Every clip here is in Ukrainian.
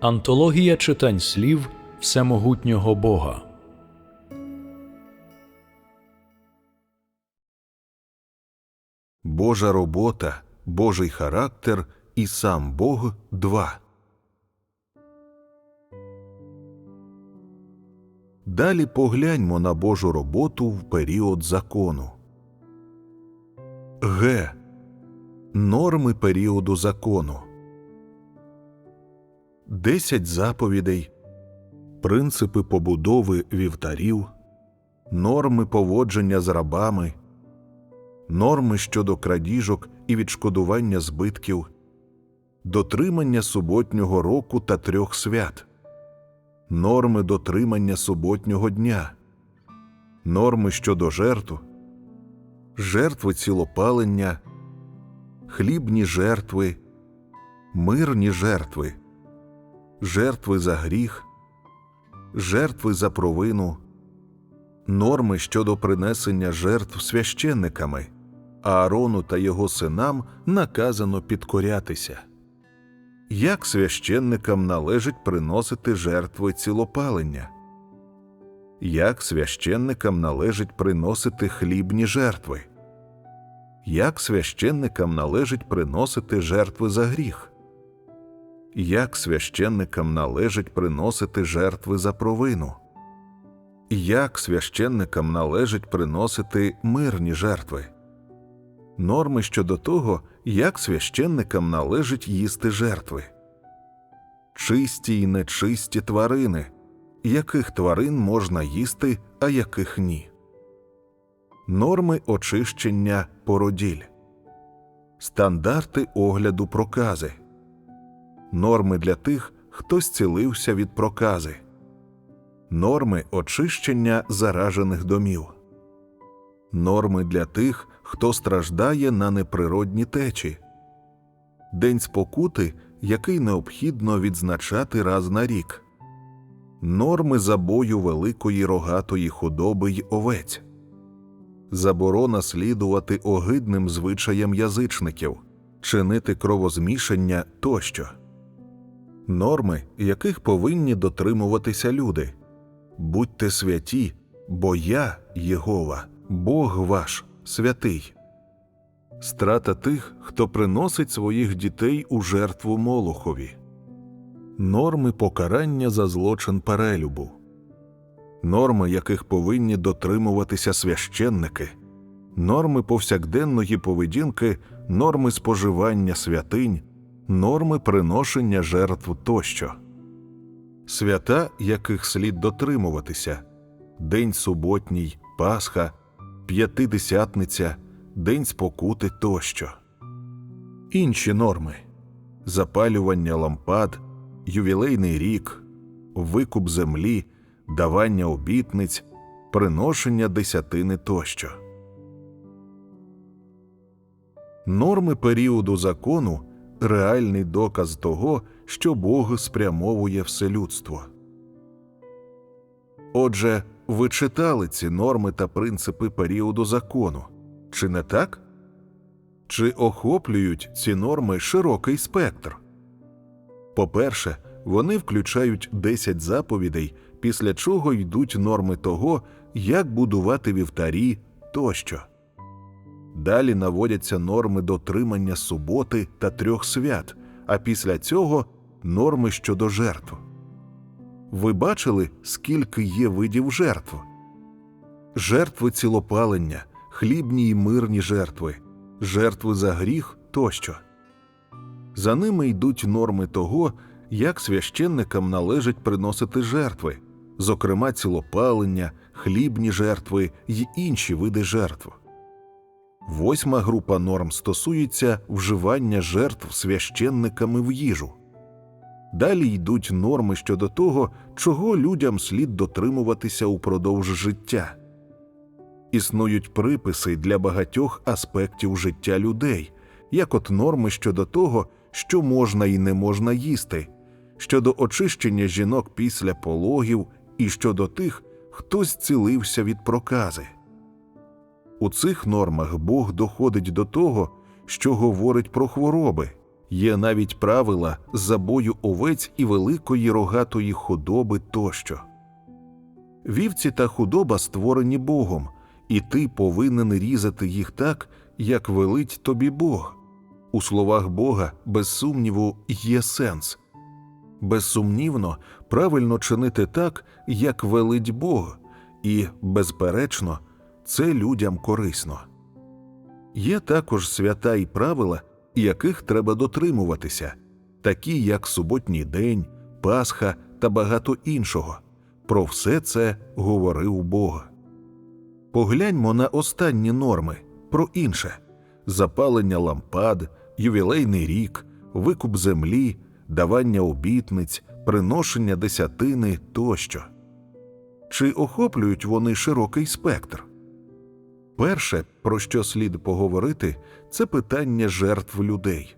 Антологія читань слів Всемогутнього Бога. Божа робота, Божий характер і сам Бог два. Далі погляньмо на Божу роботу в період закону. Г. Норми періоду закону. Десять заповідей, принципи побудови вівтарів, норми поводження з рабами, норми щодо крадіжок і відшкодування збитків, дотримання суботнього року та трьох свят, норми дотримання суботнього дня, норми щодо жертв, жертви цілопалення, хлібні жертви, мирні жертви, жертви за гріх, жертви за провину, норми щодо принесення жертв священниками, Аарону та його синам наказано підкорятися. Як священникам належить приносити жертви цілопалення? Як священникам належить приносити хлібні жертви? Як священникам належить приносити жертви за гріх? Як священникам належить приносити жертви за провину? Як священникам належить приносити мирні жертви? Норми щодо того, як священникам належить їсти жертви. Чисті й нечисті тварини, яких тварин можна їсти, а яких ні. Норми очищення породіль, стандарти огляду прокази, норми для тих, хто зцілився від прокази, норми очищення заражених домів, норми для тих, хто страждає на неприродні течі, день спокути, який необхідно відзначати раз на рік, норми забою великої рогатої худоби й овець, заборона слідувати огидним звичаям язичників, чинити кровозмішання тощо, норми, яких повинні дотримуватися люди. Будьте святі, бо я, Єгова, Бог ваш, святий. Страта тих, хто приносить своїх дітей у жертву Молохові. Норми покарання за злочин перелюбу. Норми, яких повинні дотримуватися священники, норми повсякденної поведінки, норми споживання святинь, норми приношення жертв тощо. Свята, яких слід дотримуватися День суботній, Пасха, П'ятидесятниця, День спокути тощо. Інші норми запалювання лампад, ювілейний рік, викуп землі, давання обітниць, приношення десятини тощо. Норми періоду закону реальний доказ того, що Бог спрямовує все людство. Отже, ви читали ці норми та принципи періоду закону, чи не так? Чи охоплюють ці норми широкий спектр? По-перше, вони включають 10 заповідей, після чого йдуть норми того, як будувати вівтарі тощо. Далі наводяться норми дотримання суботи та трьох свят, а після цього норми щодо жертв. Ви бачили, скільки є видів жертв? Жертви цілопалення, хлібні й мирні жертви, жертви за гріх тощо. За ними йдуть норми того, як священникам належить приносити жертви, зокрема цілопалення, хлібні жертви й інші види жертв. Восьма група норм стосується вживання жертв священниками в їжу. Далі йдуть норми щодо того, чого людям слід дотримуватися упродовж життя. Існують приписи для багатьох аспектів життя людей, як от норми щодо того, що можна і не можна їсти, щодо очищення жінок після пологів і щодо тих, хто зцілився від прокази. У цих нормах Бог доходить до того, що говорить про хвороби, Є навіть правила забою овець і великої рогатої худоби тощо. Вівці та худоба створені Богом, і ти повинен різати їх так, як велить тобі Бог. У словах Бога, без сумніву, є сенс. Безсумнівно, правильно чинити так, як велить Бог, і, безперечно, це людям корисно. Є також свята і правила, яких треба дотримуватися, такі як суботній день, Пасха та багато іншого. Про все це говорив Бог. Погляньмо на останні норми про інше запалення лампад, ювілейний рік, викуп землі, давання обітниць, приношення десятини тощо. Чи охоплюють вони широкий спектр? Перше, про що слід поговорити, це питання жертв людей.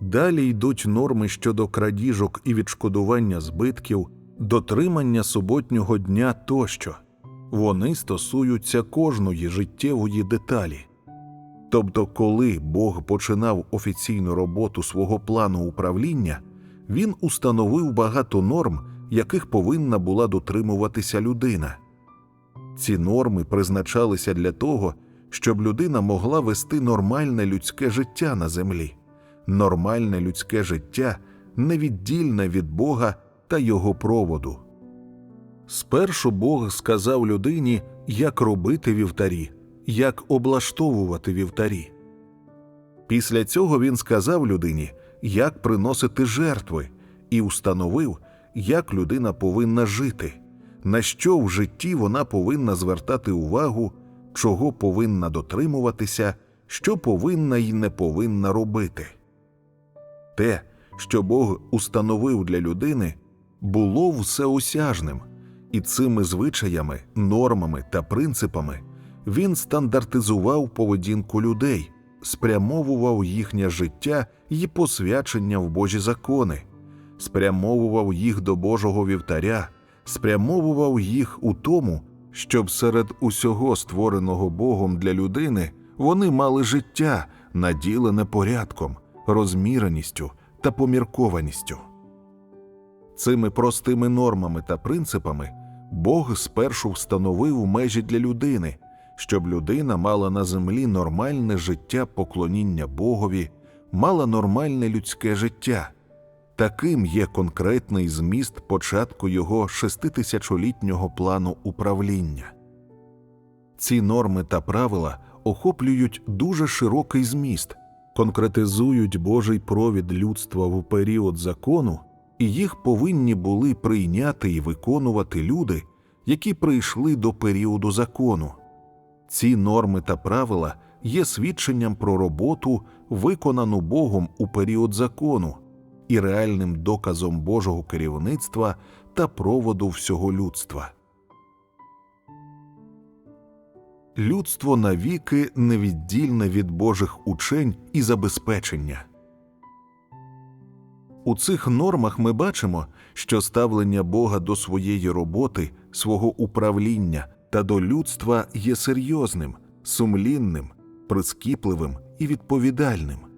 Далі йдуть норми щодо крадіжок і відшкодування збитків, дотримання суботнього дня тощо. Вони стосуються кожної життєвої деталі. Тобто, коли Бог починав офіційну роботу свого плану управління, він установив багато норм, яких повинна була дотримуватися людина. Ці норми призначалися для того, щоб людина могла вести нормальне людське життя на землі, нормальне людське життя, невіддільне від Бога та Його проводу. Спершу Бог сказав людині, як робити вівтарі, як облаштовувати вівтарі. Після цього він сказав людині, як приносити жертви, і установив, як людина повинна жити, на що в житті вона повинна звертати увагу, чого повинна дотримуватися, що повинна і не повинна робити. Те, що Бог установив для людини, було всеосяжним, і цими звичаями, нормами та принципами він стандартизував поведінку людей, спрямовував їхнє життя і посвячення в Божі закони, спрямовував їх до Божого вівтаря, спрямовував їх у тому, щоб серед усього створеного Богом для людини вони мали життя, наділене порядком, розміреністю та поміркованістю. Цими простими нормами та принципами Бог спершу встановив межі для людини, щоб людина мала на землі нормальне життя поклоніння Богові, мала нормальне людське життя. Таким є конкретний зміст початку його шеститисячолітнього плану управління. Ці норми та правила охоплюють дуже широкий зміст, конкретизують Божий провід людства в період закону, і їх повинні були прийняти і виконувати люди, які прийшли до періоду закону. Ці норми та правила є свідченням про роботу, виконану Богом у період закону, і реальним доказом Божого керівництва та проводу всього людства. Людство навіки невіддільне від Божих учень і забезпечення. У цих нормах ми бачимо, що ставлення Бога до своєї роботи, свого управління та до людства є серйозним, сумлінним, прискіпливим і відповідальним.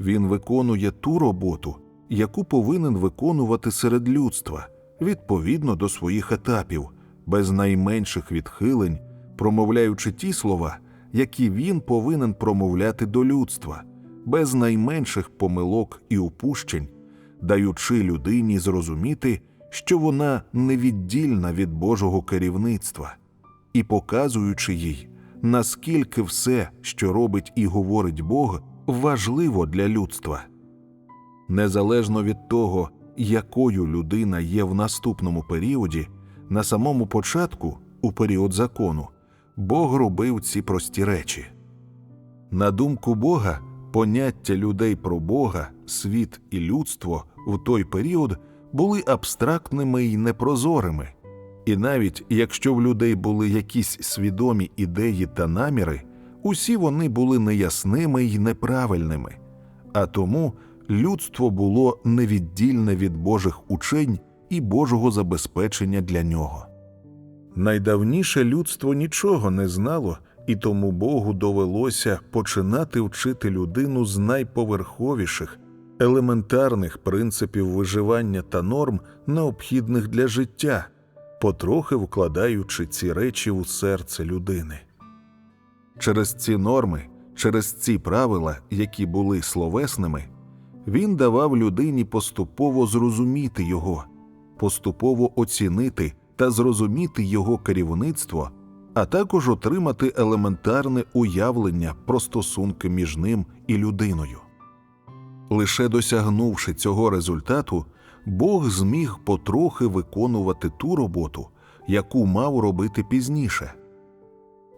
Він виконує ту роботу, яку повинен виконувати серед людства, відповідно до своїх етапів, без найменших відхилень, промовляючи ті слова, які він повинен промовляти до людства, без найменших помилок і упущень, даючи людині зрозуміти, що вона невіддільна від Божого керівництва, і показуючи їй, наскільки все, що робить і говорить Бог, важливо для людства. Незалежно від того, якою людина є в наступному періоді, на самому початку, у період закону, Бог робив ці прості речі. На думку Бога, поняття людей про Бога, світ і людство в той період були абстрактними і непрозорими. І навіть якщо в людей були якісь свідомі ідеї та наміри, усі вони були неясними й неправильними, а тому людство було невіддільне від Божих учень і Божого забезпечення для нього. Найдавніше людство нічого не знало і тому Богу довелося починати вчити людину з найповерховіших, елементарних принципів виживання та норм, необхідних для життя, потрохи вкладаючи ці речі у серце людини. Через ці норми, через ці правила, які були словесними, він давав людині поступово зрозуміти його, поступово оцінити та зрозуміти його керівництво, а також отримати елементарне уявлення про стосунки між ним і людиною. Лише досягнувши цього результату, Бог зміг потрохи виконувати ту роботу, яку мав робити пізніше.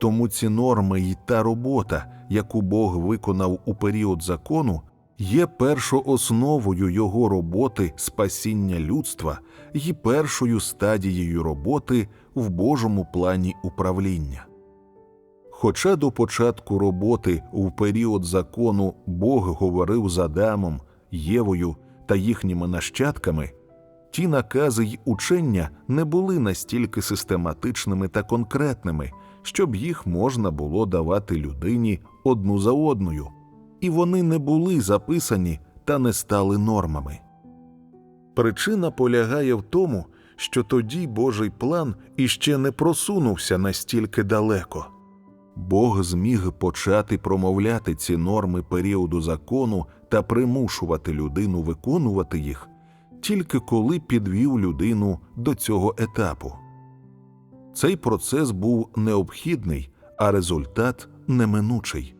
Тому ці норми й та робота, яку Бог виконав у період закону, є першоосновою його роботи спасіння людства і першою стадією роботи в Божому плані управління. Хоча до початку роботи в період закону Бог говорив з Адамом, Євою та їхніми нащадками, ті накази й учення не були настільки систематичними та конкретними, щоб їх можна було давати людині одну за одною, і вони не були записані та не стали нормами. Причина полягає в тому, що тоді Божий план іще не просунувся настільки далеко. Бог зміг почати промовляти ці норми періоду закону та примушувати людину виконувати їх, тільки коли підвів людину до цього етапу. Цей процес був необхідний, а результат неминучий.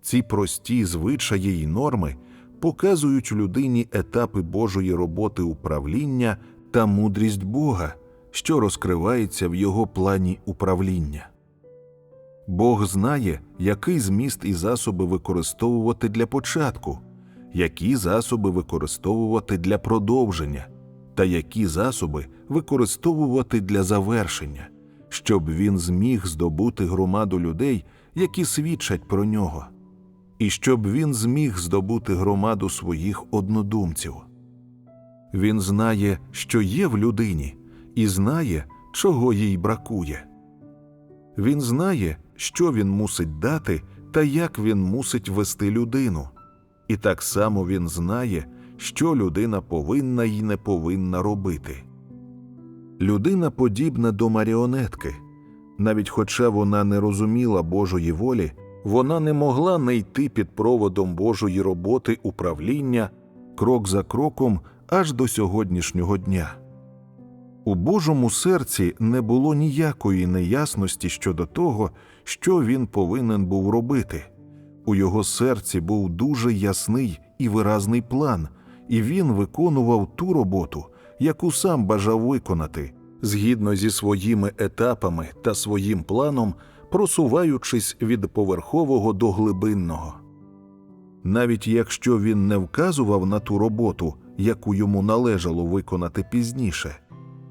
Ці прості звичаї й норми показують людині етапи Божої роботи управління та мудрість Бога, що розкривається в його плані управління. Бог знає, який зміст і засоби використовувати для початку, які засоби використовувати для продовження, та які засоби використовувати для завершення, щоб він зміг здобути громаду людей, які свідчать про нього, і щоб він зміг здобути громаду своїх однодумців. Він знає, що є в людині, і знає, чого їй бракує. Він знає, що він мусить дати та як він мусить вести людину, і так само він знає, що людина повинна й не повинна робити. Людина подібна до маріонетки, навіть хоча вона не розуміла Божої волі, вона не могла не йти під проводом Божої роботи управління крок за кроком аж до сьогоднішнього дня. У Божому серці не було ніякої неясності щодо того, що він повинен був робити. У його серці був дуже ясний і виразний план, і він виконував ту роботу, яку сам бажав виконати, згідно зі своїми етапами та своїм планом, просуваючись від поверхового до глибинного. Навіть якщо він не вказував на ту роботу, яку йому належало виконати пізніше,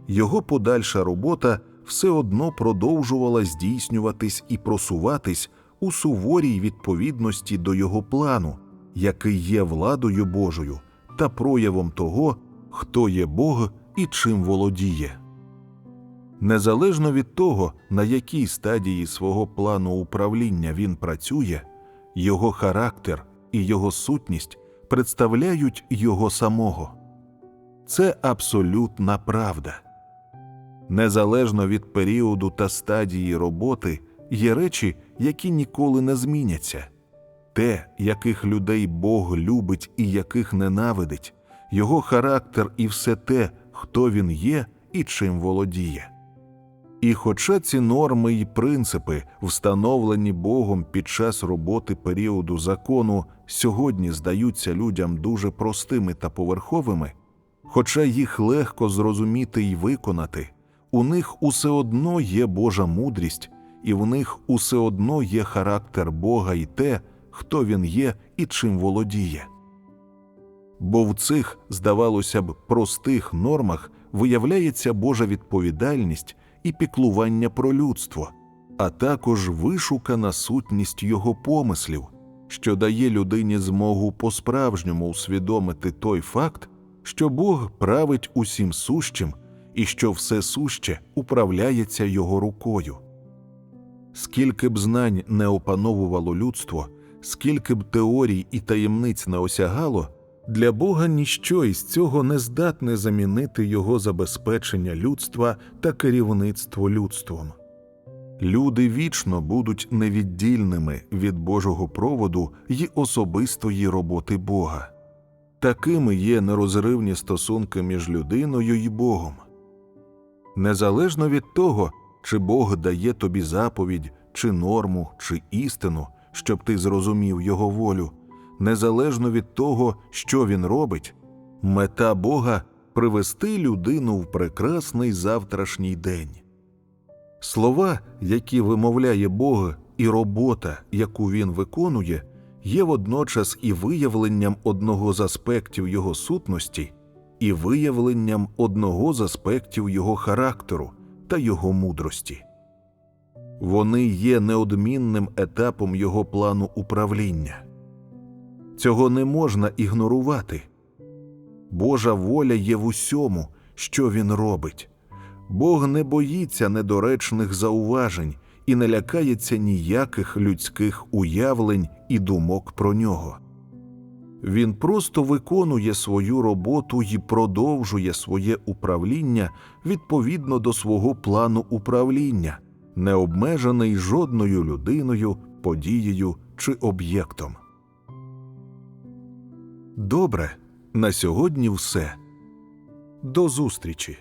його подальша робота все одно продовжувала здійснюватись і просуватись у суворій відповідності до його плану, який є владою Божою та проявом того, хто є Бог і чим володіє. Незалежно від того, на якій стадії свого плану управління він працює, його характер і його сутність представляють його самого. Це абсолютна правда. Незалежно від періоду та стадії роботи є речі, які ніколи не зміняться. Те, яких людей Бог любить і яких ненавидить, його характер і все те, хто він є і чим володіє. І хоча ці норми й принципи, встановлені Богом під час роботи періоду закону, сьогодні здаються людям дуже простими та поверховими, хоча їх легко зрозуміти й виконати, у них усе одно є Божа мудрість, і в них усе одно є характер Бога і те, хто він є і чим володіє. Бо в цих, здавалося б, простих нормах виявляється Божа відповідальність і піклування про людство, а також вишукана сутність його помислів, що дає людині змогу по-справжньому усвідомити той факт, що Бог править усім сущим і що все суще управляється його рукою. Скільки б знань не опановувало людство, скільки б теорій і таємниць не осягало, для Бога ніщо із цього не здатне замінити його забезпечення людства та керівництво людством. Люди вічно будуть невіддільними від Божого проводу й особистої роботи Бога. Такими є нерозривні стосунки між людиною і Богом. Незалежно від того, чи Бог дає тобі заповідь, чи норму, чи істину, щоб ти зрозумів Його волю, незалежно від того, що він робить, мета Бога привести людину в прекрасний завтрашній день. Слова, які вимовляє Бог, і робота, яку він виконує, є водночас і виявленням одного з аспектів його сутності, і виявленням одного з аспектів його характеру та його мудрості. Вони є неодмінним етапом його плану управління. Цього не можна ігнорувати. Божа воля є в усьому, що він робить. Бог не боїться недоречних зауважень і не лякається ніяких людських уявлень і думок про нього. Він просто виконує свою роботу і продовжує своє управління відповідно до свого плану управління, не обмежений жодною людиною, подією чи об'єктом. Добре, на сьогодні все. До зустрічі!